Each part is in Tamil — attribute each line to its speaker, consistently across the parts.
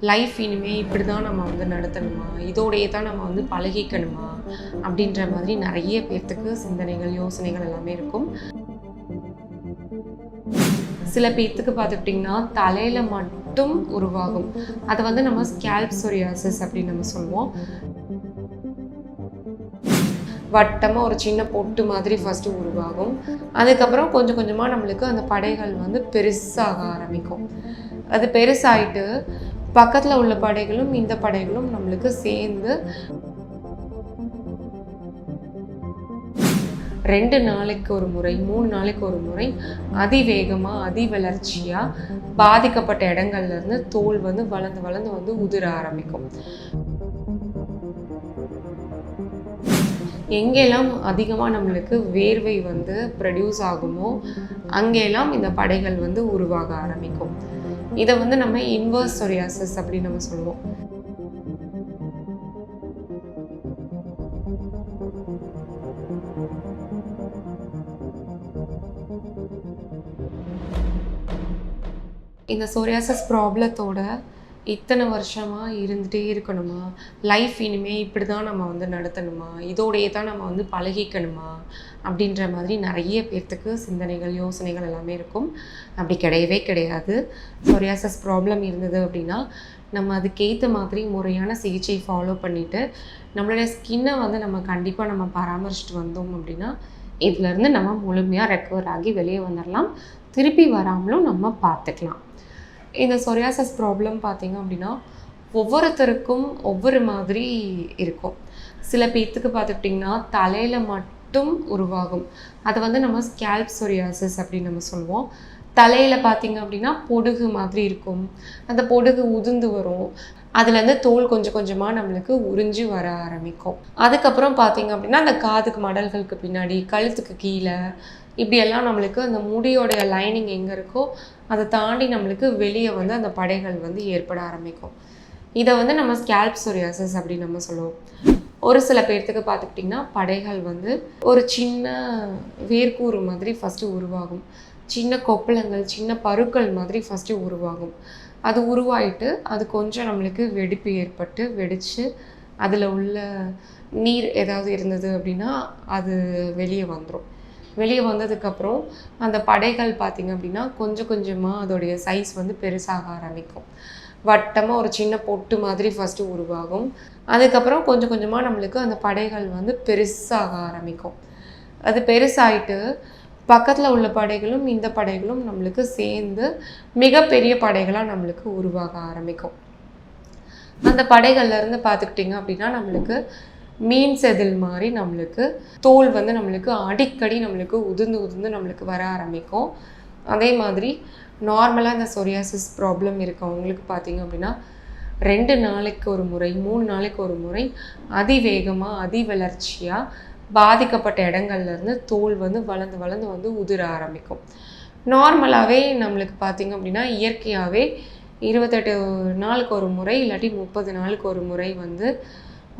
Speaker 1: லைஃப் இனிமேல் இப்படி தான் நம்ம வந்து நடத்தணுமா? இதோடையே தான் நம்ம வந்து பழகிக்கணுமா? அப்படின்ற மாதிரி நிறைய பேர்த்துக்கு சிந்தனைகள் யோசனைகள் எல்லாமே இருக்கும். சில பேர்த்துக்கு பார்த்துக்கிட்டிங்கன்னா தலையில் மட்டும் உருவாகும். அதை வந்து நம்ம ஸ்கேல்ப் சொரியாசிஸ் அப்படின்னு நம்ம சொல்லுவோம். வட்டமாக ஒரு சின்ன பொட்டு மாதிரி ஃபஸ்ட்டு உருவாகும். அதுக்கப்புறம் கொஞ்சம் கொஞ்சமாக நம்மளுக்கு அந்த படைகள் வந்து பெருசாக ஆரம்பிக்கும். அது பெருசாயிட்டு பக்கத்தில் உள்ள படைகளும் இந்த படைகளும் நம்மளுக்கு சேர்ந்து ரெண்டு நாளைக்கு ஒரு முறை மூணு நாளைக்கு ஒரு முறை அதிவேகமாக அதிவளர்ச்சியாக பாதிக்கப்பட்ட இடங்கள்ல இருந்து தோல் வந்து வளர்ந்து வளர்ந்து வந்து உதிர ஆரம்பிக்கும். எங்கெல்லாம் அதிகமாக நம்மளுக்கு வேர்வை வந்து ப்ரொடியூஸ் ஆகுமோ அங்கெல்லாம் இந்த படைகள் வந்து உருவாக ஆரம்பிக்கும். இதை வந்து நம்ம இன்வர்ஸ் சொரியாசிஸ் அப்படின்னு நம்ம சொல்லுவோம். இந்த சோரியாசஸ் ப்ராப்ளத்தோட இத்தனை வருஷமாக இருந்துகிட்டே இருக்கணுமா? லைஃப் இனிமேல் இப்படி தான் நம்ம வந்து நடத்தணுமா? இதோடையே தான் நம்ம வந்து பழகிக்கணுமா? அப்படின்ற மாதிரி நிறைய பேர்த்துக்கு சிந்தனைகள் யோசனைகள் எல்லாமே இருக்கும். அப்படி கிடையவே கிடையாது. சொரியாசஸ் ப்ராப்ளம் இருந்தது அப்படின்னா நம்ம அதுக்கேற்ற மாதிரி முறையான சிகிச்சை ஃபாலோ பண்ணிவிட்டு நம்மளுடைய ஸ்கின்னை வந்து நம்ம கண்டிப்பாக நம்ம பராமரிச்சுட்டு வந்தோம் அப்படின்னா இதுலேருந்து நம்ம முழுமையாக ரெக்கவர் ஆகி வெளியே வந்துடலாம் திருப்பி வராமலும் நம்ம பார்த்துக்கலாம். இந்த சொரியாசஸ் ப்ராப்ளம் பார்த்தீங்க அப்படின்னா ஒவ்வொருத்தருக்கும் ஒவ்வொரு மாதிரி இருக்கும். சில பேர்த்துக்கு பார்த்துக்கிட்டிங்கன்னா தலையில் மட்டும் உருவாகும். அதை வந்து நம்ம ஸ்கேல்ப் சொரியாசஸ் அப்படின்னு நம்ம சொல்லுவோம். தலையில் பார்த்தீங்க அப்படின்னா பொடுகு மாதிரி இருக்கும். அந்த பொடுகு உதிர்ந்து வரும். அதுலேருந்து தோல் கொஞ்சம் கொஞ்சமாக நம்மளுக்கு உறிஞ்சி வர ஆரம்பிக்கும். அதுக்கப்புறம் பார்த்தீங்க அப்படின்னா அந்த காதுக்கு மடல்களுக்கு பின்னாடி கழுத்துக்கு கீழே இப்படியெல்லாம் நம்மளுக்கு அந்த முடியோடைய லைனிங் எங்கே இருக்கோ அதை தாண்டி நம்மளுக்கு வெளியே வந்து அந்த படைகள் வந்து ஏற்பட ஆரம்பிக்கும். இதை வந்து நம்ம ஸ்கேல்ப் சொரியாசஸ் அப்படின்னு நம்ம சொல்லுவோம். ஒரு சில பேர்த்துக்கு பார்த்துக்கிட்டிங்கன்னா படைகள் வந்து ஒரு சின்ன வேர்க்கூறு மாதிரி ஃபஸ்ட்டு உருவாகும். சின்ன கொப்பளங்கள் சின்ன பருக்கள் மாதிரி ஃபஸ்ட்டு உருவாகும். அது உருவாயிட்டு அது கொஞ்சம் நம்மளுக்கு வெடிப்பு ஏற்பட்டு வெடித்து அதில் உள்ள நீர் ஏதாவது இருந்தது அப்படின்னா அது வெளியே வந்துடும் வெளியே வந்ததுக்கப்புறம் அந்த படைகள் பார்த்திங்க அப்படின்னா கொஞ்சம் கொஞ்சமாக அதோடைய சைஸ் வந்து பெருசாக ஆரம்பிக்கும். வட்டமாக ஒரு சின்ன பொட்டு மாதிரி ஃபஸ்ட்டு உருவாகும். அதுக்கப்புறம் கொஞ்சம் கொஞ்சமாக நம்மளுக்கு அந்த படைகள் வந்து பெருசாக ஆரம்பிக்கும். அது பெருசாயிட்டு பக்கத்தில் உள்ள படைகளும் இந்த படைகளும் நம்மளுக்கு சேர்ந்து மிகப்பெரிய படைகளாக நம்மளுக்கு உருவாக ஆரம்பிக்கும். அந்த படைகள்ல இருந்து பார்த்துக்கிட்டிங்க அப்படின்னா நம்மளுக்கு மீன் செதில் மாதிரி நம்மளுக்கு தோல் வந்து நம்மளுக்கு அடிக்கடி நம்மளுக்கு உதிர்ந்து உதிர்ந்து நம்மளுக்கு வர ஆரம்பிக்கும். அதே மாதிரி நார்மலாக இந்த சொரியாசிஸ் ப்ராப்ளம் இருக்கவங்களுக்கு பார்த்தீங்க அப்படின்னா ரெண்டு நாளைக்கு ஒரு முறை மூணு நாளைக்கு ஒரு முறை அதிவேகமாக அதி வளர்ச்சியாக பாதிக்கப்பட்ட இடங்கள்ல இருந்து தோல் வந்து வளர்ந்து வளர்ந்து வந்து உதிர ஆரம்பிக்கும். நார்மலாகவே நம்மளுக்கு பார்த்தீங்க அப்படின்னா இயற்கையாகவே இருபத்தெட்டு நாளுக்கு ஒரு முறை இல்லாட்டி முப்பது நாளுக்கு ஒரு முறை வந்து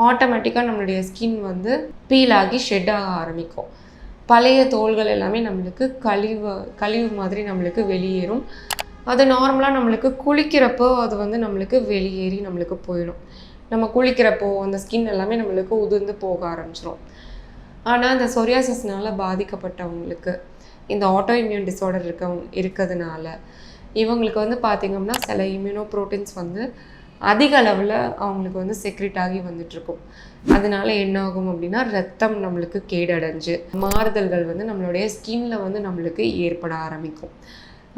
Speaker 1: ஆட்டோமேட்டிக்காக நம்மளுடைய ஸ்கின் வந்து பீல் ஆகி ஷெட் ஆக ஆரம்பிக்கும். பழைய தோள்கள் எல்லாமே நம்மளுக்கு கழிவு கழிவு மாதிரி நம்மளுக்கு வெளியேறும். அது நார்மலாக நம்மளுக்கு குளிக்கிறப்போ அது வந்து நம்மளுக்கு வெளியேறி நம்மளுக்கு போயிடும். நம்ம குளிக்கிறப்போ அந்த ஸ்கின் எல்லாமே நம்மளுக்கு உதிர்ந்து போக ஆரம்பிச்சிடும் ஆனால் இந்த சொரியாசிஸ்னால பாதிக்கப்பட்டவங்களுக்கு இந்த ஆட்டோ இம்யூன் டிஸார்டர் இருக்க இருக்கிறதுனால இவங்களுக்கு வந்து பார்த்திங்கன்னா சில இம்யூனோ ப்ரோட்டீன்ஸ் வந்து அதிக அளவில் அவங்களுக்கு வந்து செக்ரெட் ஆகி வந்துட்டுருக்கும். அதனால என்ன ஆகும் அப்படின்னா ரத்தம் நம்மளுக்கு கேடடைஞ்சு மாறுதல்கள் வந்து நம்மளுடைய ஸ்கின்ல வந்து நம்மளுக்கு ஏற்பட ஆரம்பிக்கும்.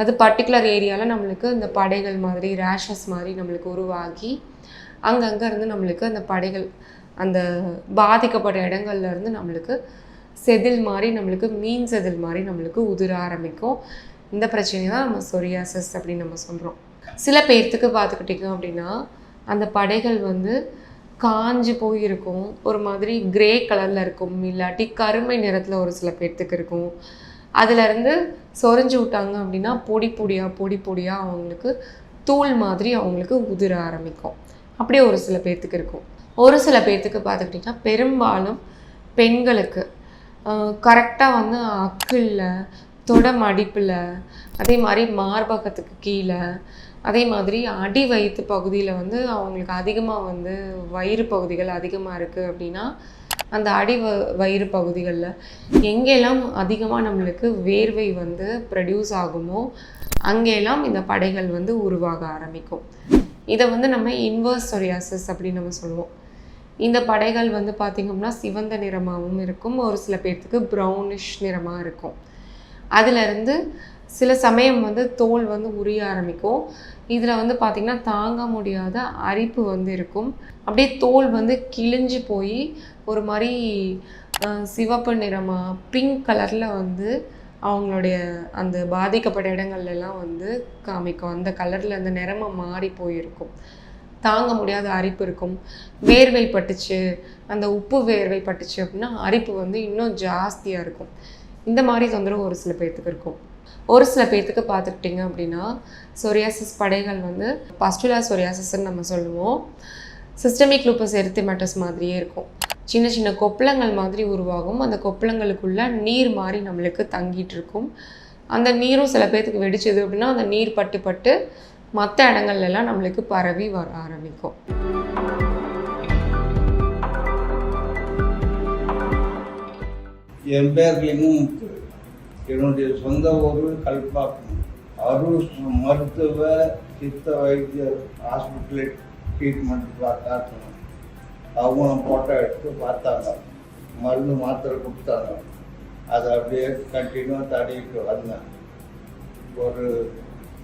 Speaker 1: அது பர்டிகுலர் ஏரியாவில் நம்மளுக்கு இந்த படைகள் மாதிரி ரேஷஸ் மாதிரி நம்மளுக்கு உருவாகி அங்கங்கே இருந்து நம்மளுக்கு அந்த படைகள் அந்த பாதிக்கப்பட்ட இடங்கள்ல இருந்து நம்மளுக்கு செதில் மாதிரி நம்மளுக்கு மீன் செதில் மாதிரி நம்மளுக்கு உதிர ஆரம்பிக்கும். இந்த பிரச்சனை தான் நம்ம சொரியாசஸ் அப்படின்னு நம்ம சொல்கிறோம் சில பேர்த்துக்கு பார்த்துக்கிட்டிங்க அப்படின்னா அந்த படைகள் வந்து காஞ்சு போயிருக்கும். ஒரு மாதிரி கிரே கலரில் இருக்கும். இல்லாட்டி கருமை நிறத்தில் ஒரு சில பேர்த்துக்கு இருக்கும். அதுலேருந்து சொரிஞ்சு விட்டாங்க அப்படின்னா பொடி பொடியாக பொடி பொடியாக அவங்களுக்கு தூள் மாதிரி அவங்களுக்கு உதிர ஆரம்பிக்கும். அப்படியே ஒரு சில பேர்த்துக்கு இருக்கும். ஒரு சில பேர்த்துக்கு பார்த்துக்கிட்டிங்கன்னா பெரும்பாலும் பெண்களுக்கு கரெக்டாக வந்து அக்கில் தொட மடிப்பில் அதே மாதிரி மார்பகத்துக்கு கீழே அதே மாதிரி அடி வயிற்று பகுதியில் வந்து அவங்களுக்கு அதிகமாக வந்து வயிறு பகுதிகள் அதிகமாக இருக்குது அப்படின்னா அந்த அடி வ வயிறு பகுதிகளில் எங்கெல்லாம் அதிகமாக நம்மளுக்கு வேர்வை வந்து ப்ரொடியூஸ் ஆகுமோ அங்கெல்லாம் இந்த படைகள் வந்து உருவாக ஆரம்பிக்கும். இதை வந்து நம்ம இன்வர்ஸ் சொரியாசிஸ் அப்படின்னு நம்ம சொல்லுவோம். இந்த படைகள் வந்து பார்த்திங்கன்னா சிவந்த நிறமாகவும் இருக்கும். ஒரு சில பேர்த்துக்கு ப்ரௌனிஷ் நிறமாக இருக்கும். அதிலிருந்து சில சமயம் வந்து தோல் வந்து உரிய ஆரம்பிக்கும். இதில் வந்து பார்த்திங்கன்னா தாங்க முடியாத அரிப்பு வந்து இருக்கும். அப்படியே தோல் வந்து கிழிஞ்சு போய் ஒரு மாதிரி சிவப்பு நிறமாக பிங்க் கலரில் வந்து அவங்களுடைய அந்த பாதிக்கப்பட்ட இடங்கள்லாம் வந்து காமிக்கும். அந்த கலரில் அந்த நிறமாக மாறி போயிருக்கும். தாங்க முடியாத அரிப்பு இருக்கும். வேர்வை பட்டுச்சு அந்த உப்பு வேர்வை பட்டுச்சு அப்படின்னா அரிப்பு வந்து இன்னும் ஜாஸ்தியாக இருக்கும். இந்த மாதிரி தொந்தரவு ஒரு சில பேர்த்துக்கு இருக்கும். ஒரு சில பேர்த்துக்கு பார்த்துக்கிட்டிங்க அப்படின்னா சொரியாசிஸ் படைகள் வந்து பஸ்டுலா சொரியாசிஸ்ன்னு நம்ம சொல்லுவோம். சிஸ்டமிக் லூப்பஸ் எரித்திமேட்டஸ் மாதிரியே இருக்கும். சின்ன சின்ன கொப்பளங்கள் மாதிரி உருவாகும். அந்த கொப்பளங்களுக்குள்ள நீர் மாதிரி நம்மளுக்கு தங்கிட்டு இருக்கும். அந்த நீரும் சில பேர்த்துக்கு வெடிச்சது அப்படின்னா அந்த நீர் பட்டு பட்டு மற்ற இடங்கள்லாம் நம்மளுக்கு பரவி வர ஆரம்பிக்கும்.
Speaker 2: என் என்னுடைய சொந்த ஊர் கல்பாக்கம். அரூர் மருத்துவ சித்த வைத்தியர் ஹாஸ்பிட்டலில் ட்ரீட்மெண்ட் பார்த்தாங்க. அவங்க ஃபோட்டோ எடுத்து பார்த்தாங்க. மருந்து மாத்திரை கொடுத்தாங்க. அதை அப்படியே கண்டினியூவாக தடையிட்டு வந்தேன். ஒரு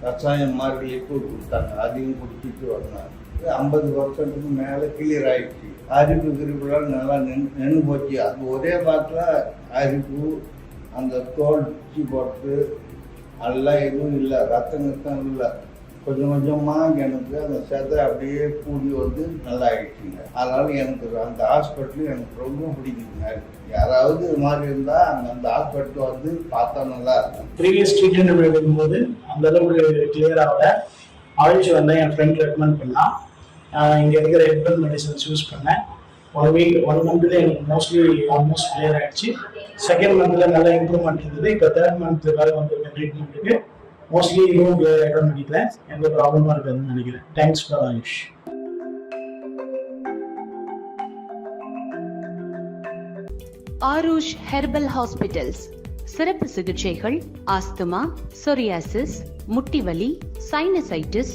Speaker 2: ரசாயனம் மாதிரி லிக்விட் கொடுத்தாங்க. அதையும் குடிச்சிட்டு வந்தேன். ஐம்பது பர்சன்ட்டுக்கு மேலே கிளியர் ஆகிடுச்சு அரிப்பு கிரிப்புலாம் நல்லா நின்று நின்று போச்சு. அது ஒரே பாட்டில் அரிப்பு அந்த தோல் பிச்சு போட்டு எல்லாம் எதுவும் இல்லை. ரத்தம் ரத்தம் இல்லை. கொஞ்சம் கொஞ்சமாக எனக்கு அந்த செதை அப்படியே கூடி வந்து நல்லா ஆகிடுச்சுங்க அதனால் எனக்கு அந்த ஹாஸ்பிட்டல் எனக்கு ரொம்ப பிடிக்குதுங்க. யாராவது இது மாதிரி இருந்தால் அங்கே அந்த ஹாஸ்பிட்டல் வந்து பார்த்தா நல்லா இருக்கும்.
Speaker 3: ப்ரீவியஸ் ட்ரீட்மெண்ட் எடுக்கும்போது அந்த அளவுக்கு கிளியர் ஆகல. ஆயுஷ் வந்து என் ஃப்ரெண்ட் ரெக்கமெண்ட் பண்ணான். இங்கே இருக்கிற ஹெர்பல் மெடிசன்ஸ் யூஸ் பண்ணேன். ஒன் வீக் ஒன் மந்த்ல எனக்கு மோஸ்ட்லி ஆல்மோஸ்ட் கிளியர் ஆகிடுச்சு செகண்ட் மந்த்தில் நல்லா இம்ப்ரூவ்மெண்ட் இருந்தது. இப்போ தேர்ட் மந்த்துக்காக வந்திருக்க ட்ரீட்மெண்ட்டுக்கு மோஸ்ட்லி இதுவும் கிளியர் ஆகிடும்னு நினைக்கிறேன். எந்த ப்ராப்ளமாக இருக்காதுன்னு நினைக்கிறேன். Thanks for Ayush
Speaker 4: Aarush herbal hospitals சிறப்பு சிகிச்சைகள் ஆஸ்துமா சொரியாசிஸ் முட்டிவலி சைனசைட்டிஸ்